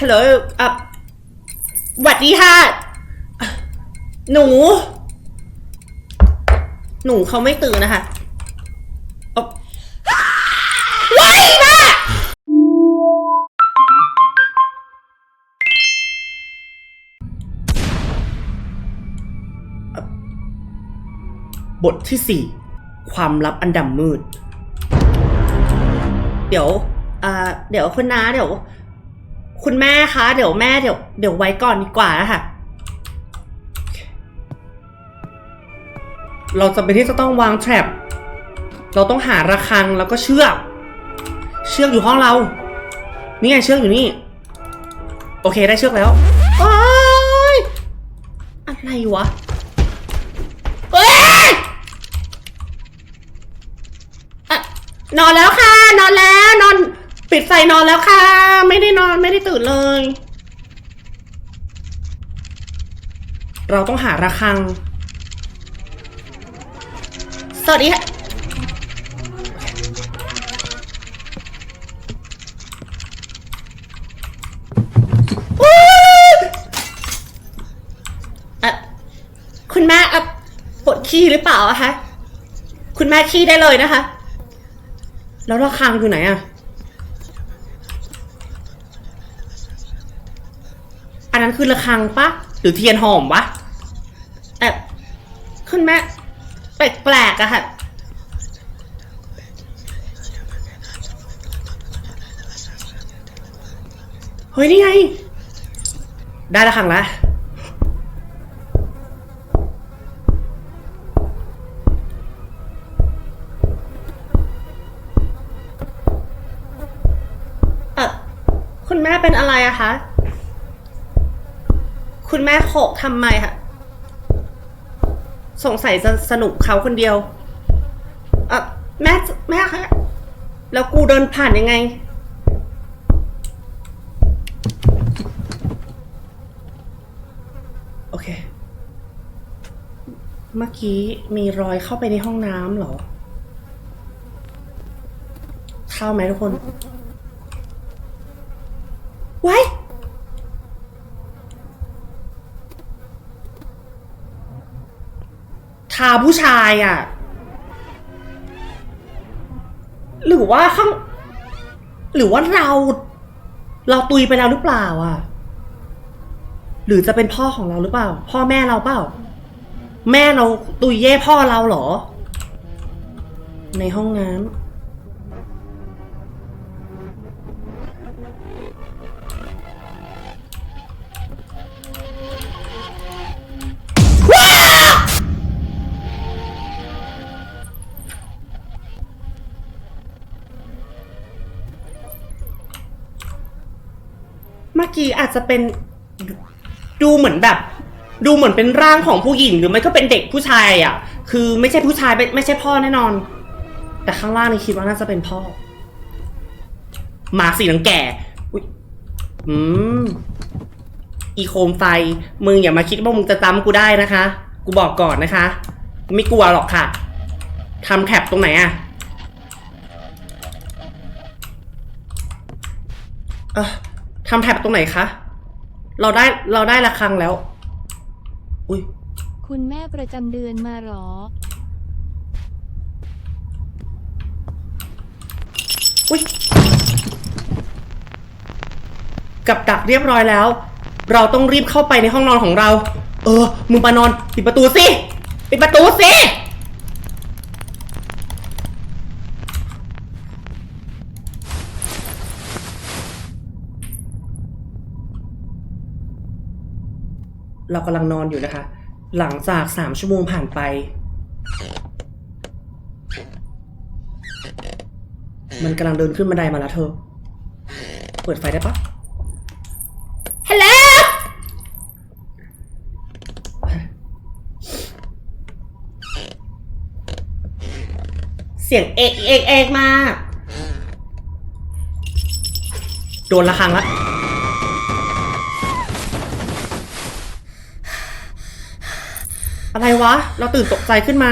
ฮัลโหลอะหวัดดีค่ะ หนู หนูเขาไม่ตื่นนะคะอ๊อบว้ายแม่บทที่สี่ ความลับอันดำมืด เดี๋ยว อ่า เดี๋ยวคุณน้าเดี๋ยว คุณแม่คะเดี๋ยวแม่เดี๋ยวเดี๋ยวไว้ก่อนดีกว่านะคะเราจะเป็นที่จะต้องวางแทร็บเราต้องหาระฆังแล้วก็เชือก เชือกอยู่ห้องเรา นี่ไงเชือกอยู่นี่ โอเคได้เชือกแล้วอ้ยอะไรวะเอ้ยอะนอนแล้วค่ะ นอนแล้วนอน ปิดไฟนอนแล้วค่ะ ไม่ได้นอนไม่ได้ตื่นเลย เราต้องหาระฆัง สวัสดีค่ะอุ๊ยอ่อคุณแม่อะปวดขี้หรือเปล่าอะคะ คุณแม่ขี้ได้เลยนะคะ แล้วระฆังอยู่ไหนอะ นั้นคือระฆังปะหรือเทียนหอมวะแอบคุณแม่แปลกๆอะค่ะ เฮ้ย นี่ไง ได้ระฆังแล้วเออคุณแม่เป็นอะไรอะคะ คุณแม่โขกทำไมคะสงสัยจะสนุกเขาคนเดียวออแม่แม่คะแล้วกูเดินผ่านยังไง โอเค เมื่อกี้มีรอยเข้าไปในห้องน้ำเหรอ เข้าไหมทุกคนไว้ ทาผู้ชายอะ หรือว่าข้าง หรือว่าเรา เราตุยไปแล้วหรือเปล่าอะ หรือจะเป็นพ่อของเราหรือเปล่า พ่อแม่เราเปล่า แม่เราตุยเย่พ่อเราเหรอ ในห้องน้ำ กี้อาจจะเป็นดูเหมือนแบบ ดูเหมือนเป็นร่างของผู้หญิงหรือไม่ก็เป็นเด็กผู้ชายอะ คือไม่ใช่ผู้ชายไม่ไม่ใช่พ่อแน่นอน แต่ข้างล่างนี่คิดว่าน่าจะเป็นพ่อหมาสีนังแก่อุ๊ยอืมอีโคมไฟ มึงอย่ามาคิดว่ามึงจะจำกูได้นะคะ กูบอกก่อนนะคะ ไม่กลัวหรอกค่ะทำแคปตรงไหนอะเออ ทำแท็บตรงไหนคะ เราได้เราได้ระฆังแล้ว อุ้ยคุณแม่ประจำเดือนมาหรอ อุ้ยกับดักเรียบร้อยแล้ว เราต้องรีบเข้าไปในห้องนอนของเรา เออ มึงมานอน ปิดประตูสิ ปิดประตูสิ เรากำลังนอนอยู่นะคะ หลังจากสามชั่วโมงผ่านไป มันกำลังเดินขึ้นบันไดมาแล้วเธอ เปิดไฟได้ปะฮัลโหลเสียงเอกเอกเอกมา โดนละครังละ อะไรวะ เราตื่นตกใจขึ้นมา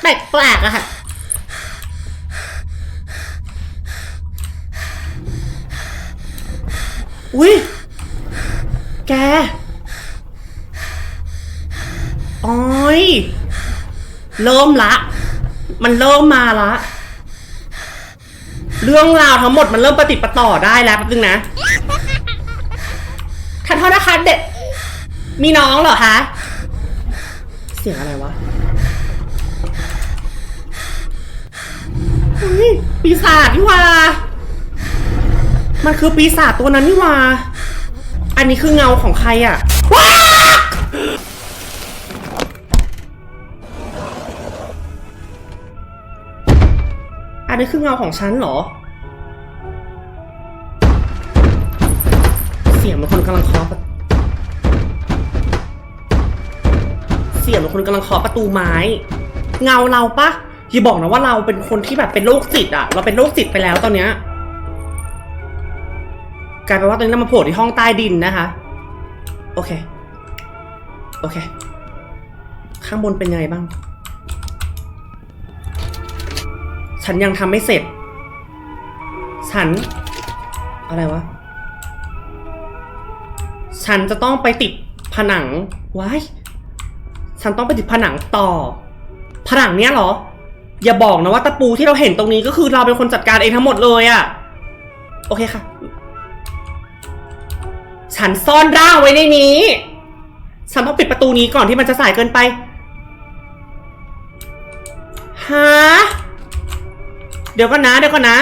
แปลกๆอะค่ะอุ้ย แกอ้อย เริ่มละ มันเริ่มมาละ เรื่องราวทั้งหมดมันเริ่มประติดประต่อได้แล้วแป๊บนึงนะทันโทษนะคะเด็กมีน้องเหรอคะ เสียงอะไรวะปีศาจนี่ว่ามันคือปีศาจตัวนั้นนี่ว่าอันนี้คือเงาของใครอะว้า อันนี้คือเงาของฉันเหรอ เสียงมันคนกำลังเคาะเสียงมันคนกำลังเคาะประตูไม้ เงาเราปะอย่าบอกนะว่าเราเป็นคนที่แบบเป็นโรคจิตอะเราเป็นโรคจิตไปแล้วตอนเนี้ยกลายเป็นว่าตอนนี้เรามาโผล่ที่ห้องใต้ดินนะคะ โอเค โอเค ข้างบนเป็นยังไงบ้าง ฉันยังทำไม่เสร็จ ฉัน อะไรวะ ฉันจะต้องไปติดผนังว้ายฉันต้องไปติดผนังต่อ ผนังเนี้ยเหรอ อย่าบอกนะว่าตะปูที่เราเห็นตรงนี้ก็คือเราเป็นคนจัดการเองทั้งหมดเลยอะโอเคค่ะ ฉันซ่อนร่างไว้ในนี้ ฉันต้องปิดประตูนี้ก่อนที่มันจะสายเกินไปฮะ เดี๋ยวก่อนนะเดี๋ยวก่อนนะ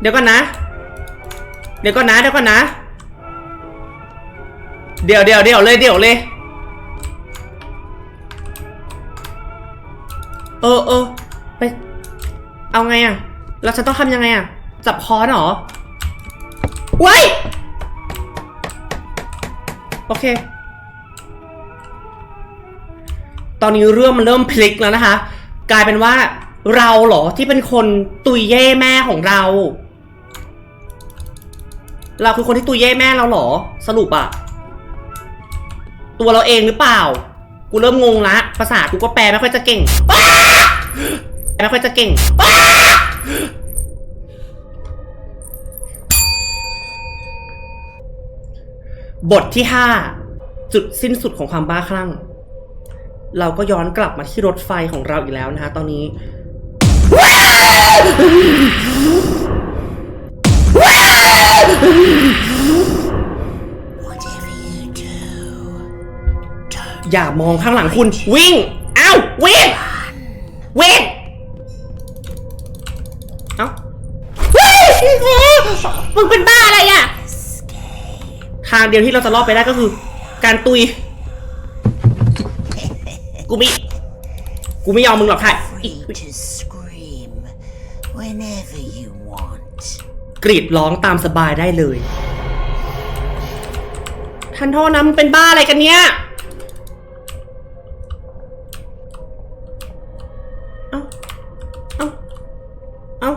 เดี๋ยวก่อนนะ เดี๋ยวก่อนนะเดี๋ยวก่อนนะ เดี๋ยวเดี๋ยวเดี๋ยวเลยเดี๋ยวเลย เออเออไป เอาไงอะแล้วฉันต้องทำยังไงอะจับคอนหรอไว้ยโอเค ตอนนี้เรื่องมันเริ่มพลิกแล้วนะคะ กลายเป็นว่า เราเหรอที่เป็นคนตุยเย่แม่ของเรา เราคือคนที่ตุยเย่แม่เราเหรอ สรุปอะตัวเราเองหรือเปล่า กูเริ่มงงละ ภาษากูก็แปลไม่ค่อยจะเก่งแปลไม่ค่อยจะเก่ง บทที่ห้าจุดสิ้นสุดของความบ้าคลั่ง เราก็ย้อนกลับมาที่รถไฟของเราอีกแล้วนะคะตอนนี้ อย่ามองข้างหลังคุณ วิ่ง เอ้าวิ่งวิ่งเอ้าเฮ้ยมึงเป็นบ้าอะไรอะ ทางเดียวที่เราจะรอดไปได้ก็คือ การตุย กูไม่กูไม่ยอมมึงหรอกค่ะ free to scream whenever you want. กรีดร้องตามสบายได้เลย ท่านโทษนะมึงเป็นบ้าอะไรกันเนี่ย เอ้า เอ้า เอ้า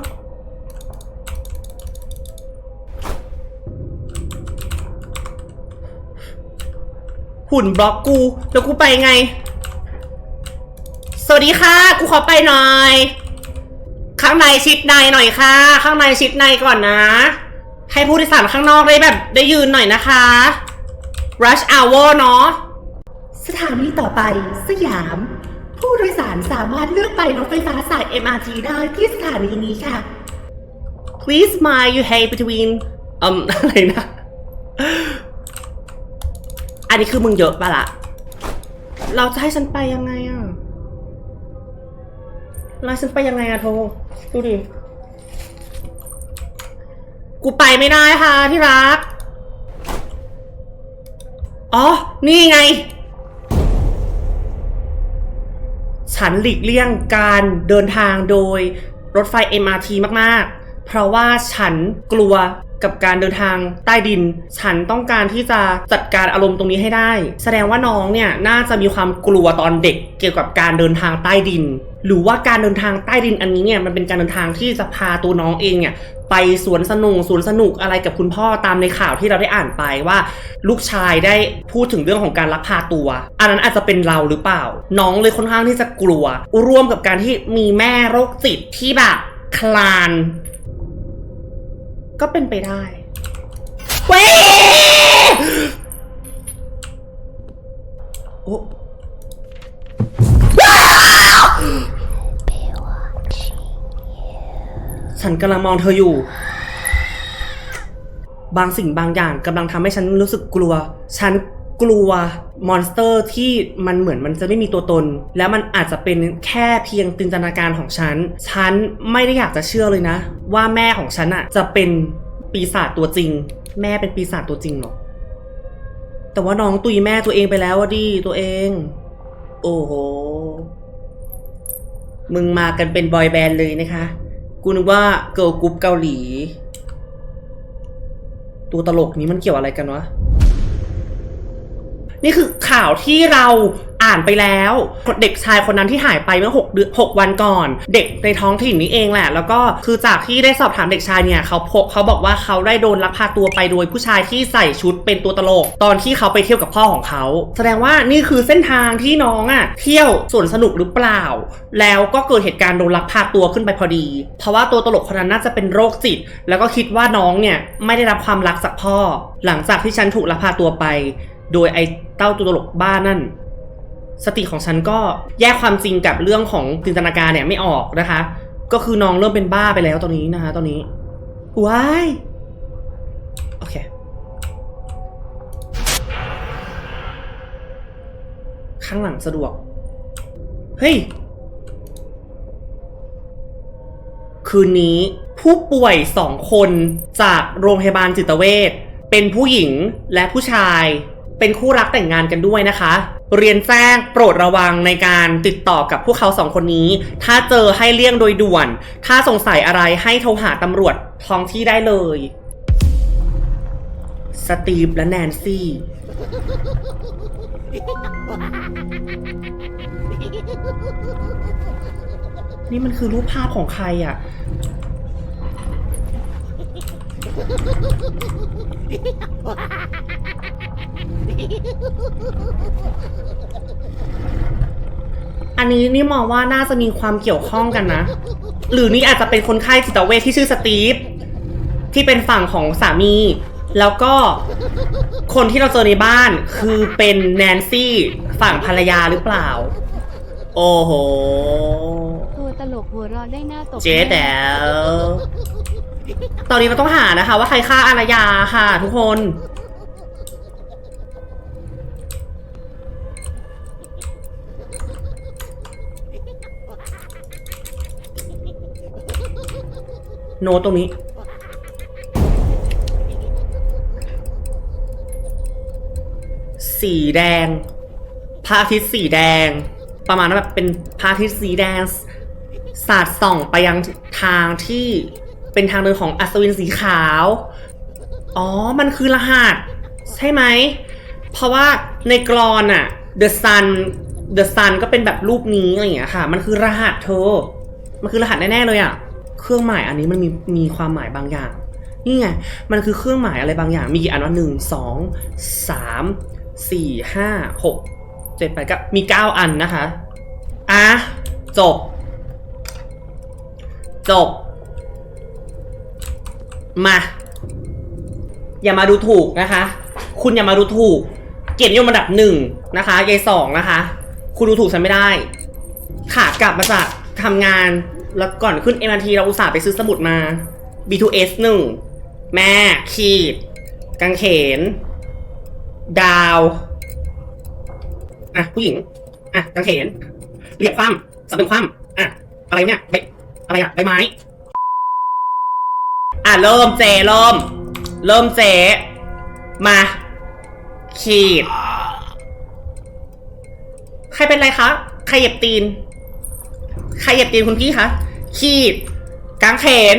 หุ่นบล็อกกู แล้วกูไปไง สวัสดีค่ะ กูขอไปหน่อย ข้างในชิดในหน่อยค่ะ ข้างในชิดในก่อนนะ ให้ผู้โดยสารข้างนอกได้แบบได้ยืนหน่อยนะคะ rush hour เนาะสถานีต่อไปสยาม ผู้โดยสารสามารถเลือกไปรถไฟฟ้าสาย MRT ได้ที่สถานีนี้ค่ะ please smile you hate between อืมอะไรนะ อันนี้คือมึงเยอะปะละเราจะให้ฉันไปยังไงอะเราให้ฉันไปยังไงอะโทดูดิ กูไปไม่ได้ค่ะที่รัก อ๋อ นี่ไง ฉันหลีกเลี่ยงการเดินทางโดยรถไฟ MRT มาก ๆ เพราะว่าฉันกลัว กับการเดินทางใต้ดิน ฉันต้องการที่จะจัดการอารมณ์ตรงนี้ให้ได้ แสดงว่าน้องเนี่ยน่าจะมีความกลัวตอนเด็กเกี่ยวกับการเดินทางใต้ดิน หรือว่าการเดินทางใต้ดินอันนี้เนี่ยมันเป็นการเดินทางที่จะพาตัวน้องเองเนี่ยไปสวนสนุกสวนสนุกอะไรกับคุณพ่อตามในข่าวที่เราได้อ่านไปว่า ลูกชายได้พูดถึงเรื่องของการลักพาตัว อันนั้นอาจจะเป็นเราหรือเปล่า น้องเลยค่อนข้างที่จะกลัว ร่วมกับการที่มีแม่โรคจิตที่แบบคลาน ก็เป็นไปได้เว้ยโอ้ฉันกำลังมองเธออยู่ บางสิ่งบางอย่างกำลังทำให้ฉันรู้สึกกลัว ฉัน กลัวมอนสเตอร์ที่มันเหมือนมันจะไม่มีตัวตน แล้วมันอาจจะเป็นแค่เพียงจินตนาการของฉัน ฉันไม่ได้อยากจะเชื่อเลยนะ ว่าแม่ของฉันอะจะเป็นปีศาจตัวจริง แม่เป็นปีศาจตัวจริงหรอแต่ว่าน้องตุยแม่ตัวเองไปแล้วอะดิตัวเอง โอ้โห มึงมากันเป็นบอยแบนด์เลยนะคะ กูนึกว่าเกิร์ลกรุ๊ปเกาหลี ตัวตลกนี้มันเกี่ยวอะไรกันวะ นี่คือข่าวที่เราอ่านไปแล้ว เด็กชายคนนั้นที่หายไปเมื่อ6เดือน6วันก่อน เด็กในท้องถิ่นนี้เองแหละ แล้วก็คือจากที่ได้สอบถามเด็กชายเนี่ยเขาพบเขาบอกว่าเขาได้โดนลักพาตัวไปโดยผู้ชายที่ใส่ชุดเป็นตัวตลก ตอนที่เขาไปเที่ยวกับพ่อของเขา แสดงว่านี่คือเส้นทางที่น้องอะ่ะเที่ยวสวนสนุกหรือเปล่า แล้วก็เกิดเหตุการณ์โดนลักพาตัวขึ้นไปพอดี เพราะว่าตัวตลกคนนั้นน่าจะเป็นโรคจิต แล้วก็คิดว่าน้องเนี่ยไม่ได้รับความรักจากพ่อ หลังจากที่ฉันถูกลักพาตัวไป โดยไอ เต้าตัวตลกบ้านั่น สติของฉันก็แยกความจริงกับเรื่องของจินตนาการเนี่ยไม่ออกนะคะ ก็คือน้องเริ่มเป็นบ้าไปแล้วตอนนี้นะคะ ตอนนี้ว้ายโอเคข้างหลังสะดวก เฮ้ย คืนนี้ผู้ป่วยสองคนจากโรงพยาบาลจิตเวชเป็นผู้หญิงและผู้ชาย เป็นคู่รักแต่งงานกันด้วยนะคะ เรียนแจ้งโปรดระวังในการติดต่อกับพวกเขาสองคนนี้ ถ้าเจอให้เลี่ยงโดยด่วน ถ้าสงสัยอะไรให้โทรหาตำรวจท้องที่ได้เลย สตีฟและแนนซี่ นี่มันคือรูปภาพของใครอะ อันนี้นี่มองว่าน่าจะมีความเกี่ยวข้องกันนะ หรือนี่อาจจะเป็นคนไข้จิตเวชที่ชื่อสตีฟที่เป็นฝั่งของสามี แล้วก็คนที่เราเจอในบ้านคือเป็นแนนซี่ฝั่งภรรยาหรือเปล่า โอ้โห ตัวตลกหัวเราะได้หน้าตกเจ๊แต๋วตอนนี้เราต้องหานะคะ ว่าใครฆ่าอารยาค่ะทุกคน โนตตรงนี้ สีแดงพระอาทิตย์สีแดง ประมาณว่าแบบเป็นพระอาทิตย์สีแดง สาดส่องไปยังทางที่เป็นทางเดินของอัศวินสีขาว อ๋อ มันคือรหัส ใช่ไหม เพราะว่าในกรอนอะ The Sun The Sun ก็เป็นแบบรูปนี้อะไรอย่างเงี้ยค่ะ มันคือรหัสเธอ มันคือรหัสแน่ ๆ เลยอะ เครื่องหมายอันนี้มันมีมีความหมายบางอย่าง นี่ไง มันคือเครื่องหมายอะไรบางอย่าง มีกี่อันวะหนึ่งสองสามสี่ห้าหกเจ็ดแปดเก้ามีเก้าอันนะคะ อะ จบ จบ มา อย่ามาดูถูกนะคะ คุณอย่ามาดูถูก เกียรตินิยมอันดับหนึ่งนะคะยายสองนะคะ คุณดูถูกฉันไม่ได้ขากลับมาจากทำงาน แล้วก่อนขึ้น MRT เราอุตส่าห์ไปซื้อสมุดมา B2S หนึ่งแม่ขีดกางเขน ดาว อะ ผู้หญิง อะกางเขนเรียกคว่ำสำเป็นคว่ำอะ อะไรเนี่ยใบอะไรอะใบไม้ อะ เริ่มเจเริ่ม เริ่มเจมา ขีด ใครเป็นไรคะ ใครเหยียบตีน ใครเหยียบตีนคุณพี่คะขีดกางเขน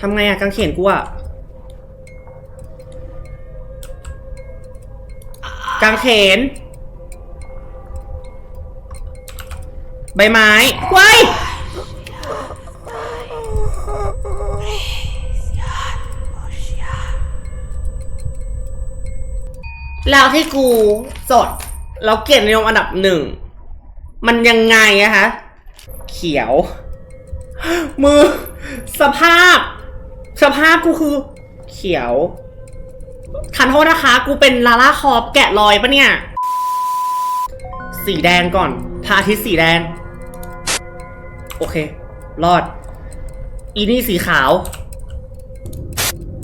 ทำไงอะกางเขนกูอะกางเขน ใบไม้ไว้ยแล้วที่กูจดแล้วเกียรตินิยมอันดับหนึ่ง มันยังไงอะคะเขียว มือ สภาพ สภาพกูคือ เขียวทันโทษนะคะ กูเป็นลาล่าคอปแกะรอยปะเนี่ย สีแดงก่อนพระอาทิตย์สีแดง โอเค รอด อีนี่สีขาว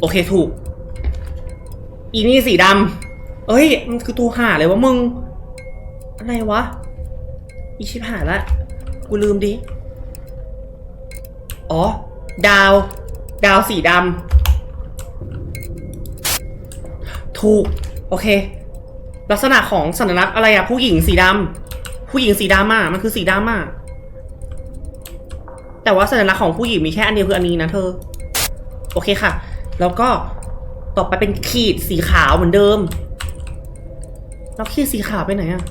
โอเคถูก อีนี่สีดำเอ้ย มันคือตัวห่าเลยวะมึง อะไรวะ อีชิบหายละ กูลืมดิ อ๋อ ดาว ดาวสีดำ ถูก โอเค ลักษณะของสัญลักษณ์อะไรอะผู้หญิงสีดำ ผู้หญิงสีดำอะมันคือสีดำอะแต่ว่าสัญลักษณ์ของผู้หญิงมีแค่อันเดียวคืออันนี้นะเธอ โอเคค่ะ แล้วก็ต่อไปเป็นขีดสีขาวเหมือนเดิม แล้วขีดสีขาวไปไหนอะ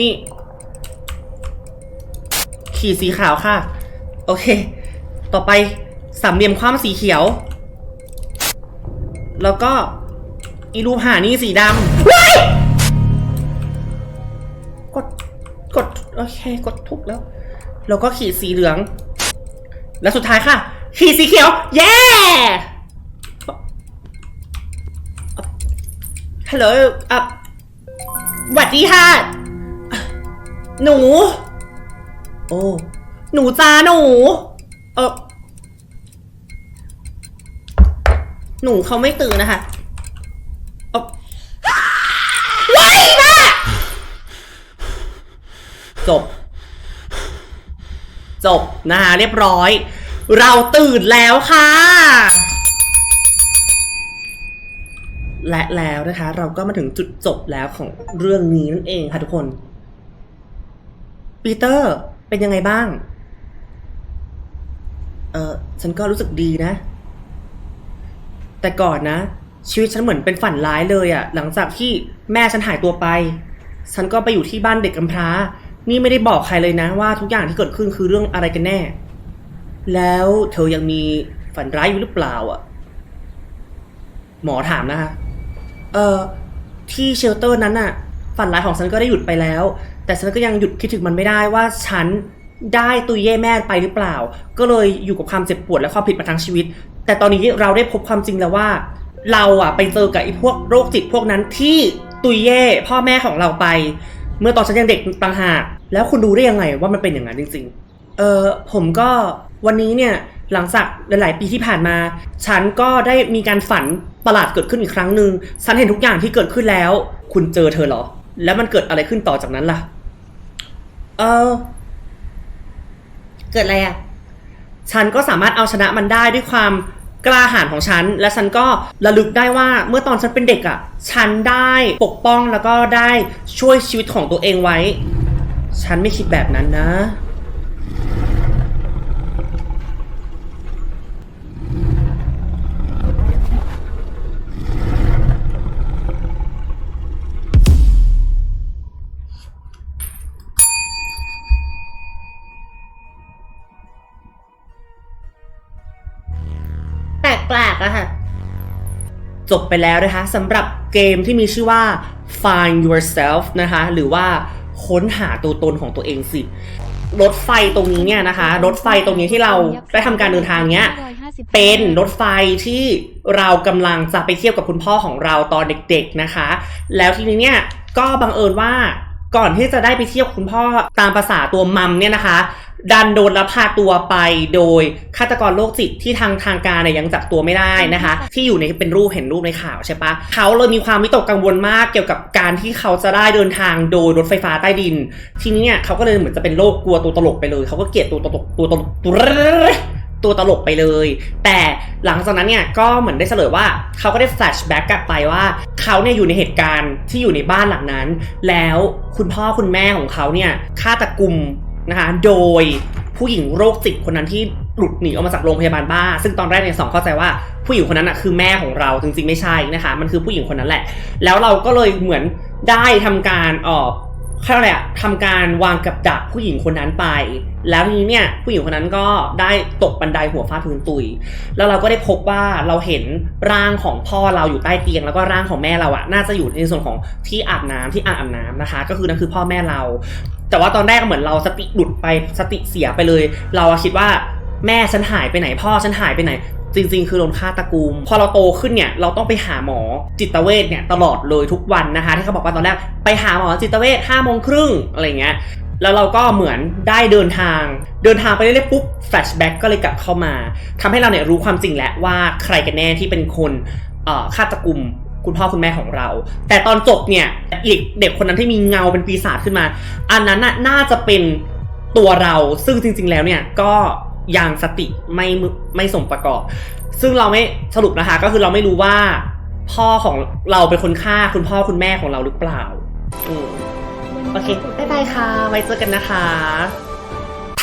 นี่ ขีดสีขาวค่ะ โอเค ต่อไปสามเหลี่ยมคว่ำสีเขียว แล้วก็ อีรูปหานี่สีดำว้ายกด กด โอเค กดทุกแล้ว แล้วก็ขีดสีเหลือง แล้วสุดท้ายค่ะ ขีดสีเขียว เย้ ฮัลโหลอะหวัดดีค่ะ หนู โอ้ หนูจ้าหนู เออหนูเขาไม่ตื่นนะคะเอ้าว้ายแม่จบ จบนะคะเรียบร้อย เราตื่นแล้วค่ะและแล้วนะคะ เราก็มาถึงจุดจบแล้วของเรื่องนี้นั่นเองค่ะทุกคน ปีเตอร์เป็นยังไงบ้าง เออฉันก็รู้สึกดีนะ แต่ก่อนนะ ชีวิตฉันเหมือนเป็นฝันร้ายเลยอะหลังจากที่แม่ฉันหายตัวไป ฉันก็ไปอยู่ที่บ้านเด็กกำพร้า นี่ไม่ได้บอกใครเลยนะว่าทุกอย่างที่เกิดขึ้นคือเรื่องอะไรกันแน่ แล้วเธอยังมีฝันร้ายอยู่หรือเปล่าอะหมอถามนะคะ เออที่เชลเตอร์นั้นอะฝันร้ายของฉันก็ได้หยุดไปแล้ว แต่ฉันก็ยังหยุดคิดถึงมันไม่ได้ว่าฉันได้ตุยเย่แม่ไปหรือเปล่า ก็เลยอยู่กับความเจ็บปวดและความผิดมาทั้งชีวิต แต่ตอนนี้เราได้พบความจริงแล้วว่า เราอะไปเจอกับไอ้พวกโรคจิตพวกนั้นที่ตุยเย่พ่อแม่ของเราไป เมื่อตอนฉันยังเด็กต่างหากแล้วคุณรู้ได้ยังไงว่ามันเป็นอย่างนั้นจริง ๆ เออผมก็วันนี้เนี่ยหลังจากหลาย ๆ ปีที่ผ่านมา ฉันก็ได้มีการฝันประหลาดเกิดขึ้นอีกครั้งหนึ่งฉันเห็นทุกอย่างที่เกิดขึ้นแล้ว คุณเจอเธอเหรอ แล้วมันเกิดอะไรขึ้นต่อจากนั้นล่ะ เออ เกิดอะไรอะ ฉันก็สามารถเอาชนะมันได้ด้วยความกล้าหาญของฉัน และฉันก็ระลึกได้ว่าเมื่อตอนฉันเป็นเด็กอะ ฉันได้ปกป้องแล้วก็ได้ช่วยชีวิตของตัวเองไว้ ฉันไม่คิดแบบนั้นนะ ลกๆอะค่ะจบไปแล้วนะคะสำหรับเกมที่มีชื่อว่า Find Yourself นะคะ หรือว่าค้นหาตัวตนของตัวเองสิ รถไฟตรงนี้เนี่ยนะคะ รถไฟตรงนี้ที่เราได้ทำการเดินทางเนี้ย เป็นรถไฟที่เรากำลังจะไปเที่ยวกับคุณพ่อของเราตอนเด็ก ๆนะคะ แล้วทีนี้เนี่ยก็บังเอิญว่าก่อนที่จะได้ไปเที่ยวกับคุณพ่อตามภาษาตัวมัมเนี่ยนะคะ ดันโดนลักพาตัวไปโดยฆาตกรโรคจิตที่ทางทางการเนี่ยยังจับตัวไม่ได้นะคะ ที่อยู่ในเป็นรูปเห็นรูปในข่าวใช่ปะเขาเลยมีความวิตกกังวลมากเกี่ยวกับการที่เขาจะได้เดินทางโดยรถไฟฟ้าใต้ดิน ทีนี้เนี่ยเขาก็เลยเหมือนจะเป็นโรคกลัวตัวตลกไปเลย เขาก็เกลียดตัวตลกตัวตลกตัวตัวตลกไปเลย แต่หลังจากนั้นเนี่ยก็เหมือนได้เฉลยว่าเขาก็ได้แฟลชแบ็กกลับไปว่าเขาเนี่ยอยู่ในเหตุการณ์ที่อยู่ในบ้านหลังนั้น แล้วคุณพ่อคุณแม่ของเขาเนี่ยฆาตกรรม นะคะโดยผู้หญิงโรคจิตคนนั้นที่หลุดหนีออกมาจากโรงพยาบาลบ้า ซึ่งตอนแรกเนี่ยสองเข้าใจว่าผู้หญิงคนนั้นอะคือแม่ของเราจริงๆไม่ใช่นะคะ มันคือผู้หญิงคนนั้นแหละ แล้วเราก็เลยเหมือนได้ทำการออเขาเรียกอะไรอะทำการวางกับดักผู้หญิงคนนั้นไป แล้วทีนี้เนี่ยผู้หญิงคนนั้นก็ได้ตกบันไดหัวฟาดพื้นตุย แล้วเราก็ได้พบว่าเราเห็นร่างของพ่อเราอยู่ใต้เตียง แล้วก็ร่างของแม่เราอะน่าจะอยู่ในส่วนของที่อาบน้ำที่อ่างอาบน้ำนะคะ ก็คือนั่นคือพ่อแม่เรา แต่ว่าตอนแรกเหมือนเราสติหลุดไปสติเสียไปเลย เราคิดว่าแม่ฉันหายไปไหนพ่อฉันหายไปไหน จริงๆ คือโดนฆ่าตะกูม พอเราโตขึ้นเนี่ยเราต้องไปหาหมอจิตเวชเนี่ยตลอดเลยทุกวันนะคะที่เขาบอกว่าตอนแรกไปหาหมอจิตเวชห้าโมงครึ่งอะไรเงี้ยแล้วเราก็เหมือนได้เดินทาง เดินทางไปเรื่อยๆปุ๊บแฟลชแบ็กก็เลยกลับเข้ามาทำให้เราเนี่ยรู้ความจริงแล้วว่าใครกันแน่ที่เป็นคนเอ่อฆาตกรรม คุณพ่อคุณแม่ของเรา แต่ตอนจบเนี่ยอีกเด็กคนนั้นที่มีเงาเป็นปีศาจขึ้นมา อันนั้นน่ะน่าจะเป็นตัวเราซึ่งจริง ๆ แล้วเนี่ยก็ยังสติไม่ไม่สมประกอบ ซึ่งเราไม่สรุปนะคะ ก็คือเราไม่รู้ว่า พ่อของเราเป็นคนฆ่าคุณพ่อคุณแม่ของเราหรือเปล่าอโอเคบ๊ายบายค่ะ ไว้เจอกันนะคะ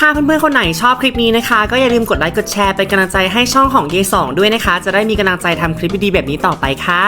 ถ้าเพื่อนๆคนไหนชอบคลิปนี้นะคะ ก็อย่าลืมกดไลค์กดแชร์เป็นกำลังใจให้ช่องของเยสองด้วยนะคะ จะได้มีกำลังใจทำคลิปดีๆแบบนี้ต่อไปค่ะ